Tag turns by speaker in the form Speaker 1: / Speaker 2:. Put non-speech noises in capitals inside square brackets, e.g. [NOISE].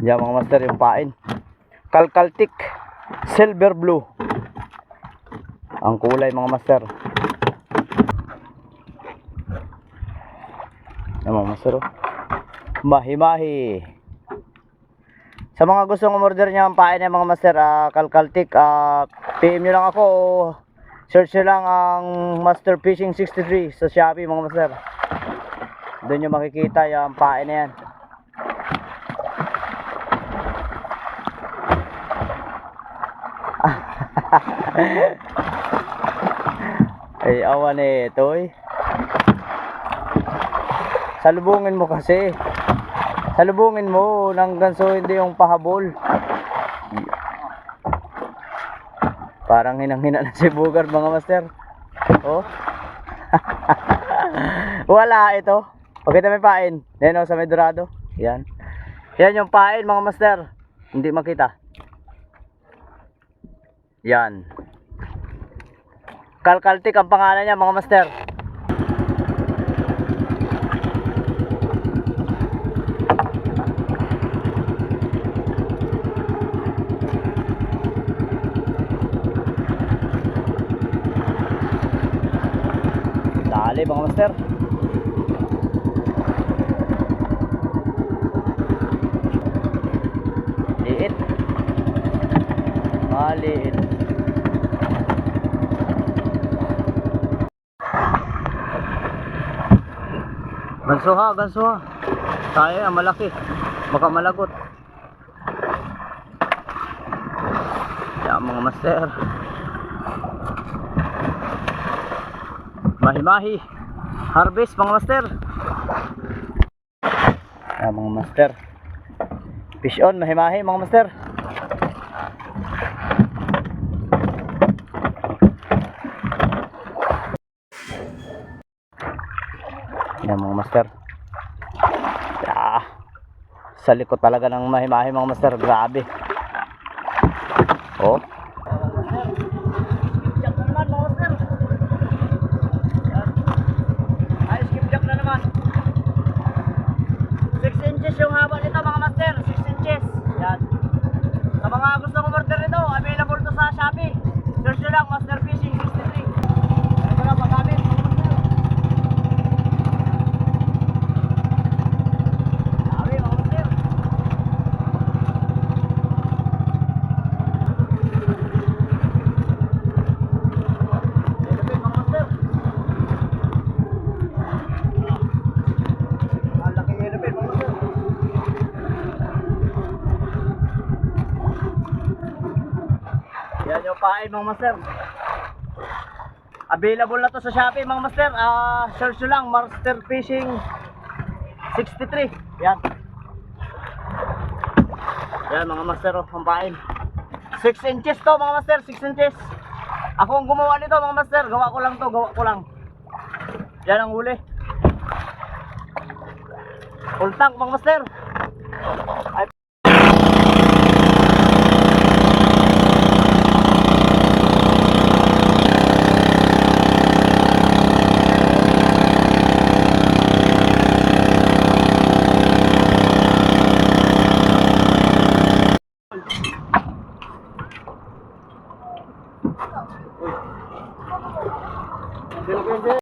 Speaker 1: Yan mga master yung pain. Kalkaltik silver blue. Ang kulay mga master. Yan mga master. oh. Mahi-mahi. Sa mga gustong umorder niya ang pain ng mga master, ah, kalkaltik, ah, PM nyo lang ako. o Search nyo lang ang Master Fishing 63 sa Shopee mga master. Doon nyo makikita yung pain na yan. Ay, awan eh, ito eh. Salubungin mo kasi. Salubungin mo ng ganso hindi yung pahabol. Parang hinang-hina na si Bugard mga master. Oh. [LAUGHS] Wala ito. Pakita may pain. Yan o sa Medorado. Yan. Yan yung pain mga master. Hindi makita. Yan. Kalkaltik ang pangalan niya mga master. Dali mga master. Liit. Maliit. Ganso ha, ganso ha. Tayo yan, malaki. Baka malagot. Yan mga master. Mahi-mahi. Harvest mga master. Yan mga master. Fish on, mahi-mahi mga master. Mga master. Ah, sa likod talaga ng mahimahi mga master. Grabe. Oh. Ay, skipjack na naman. 6 inches yung haba nito mga master. 6 inches. Yan. Sa mga gustong umorder nito, available to sa Shopee. Search nyo lang, Master Fishing 63. Ito na, pagkabit. mga master. Dami mga master. Ilapit mga master. Ang laki ilapit mga master. Yan yung pain mga master. Available na to sa Shopee mga master. Ah, search nyo lang Master Fishing 63. Yan. Yan mga master oh, ang pain. 6 inches to mga master, 6 inches. Ako ang gumawa nito mga master, gawa ko lang to, gawa ko lang. Yan ang huli. Full tank mga master. Ay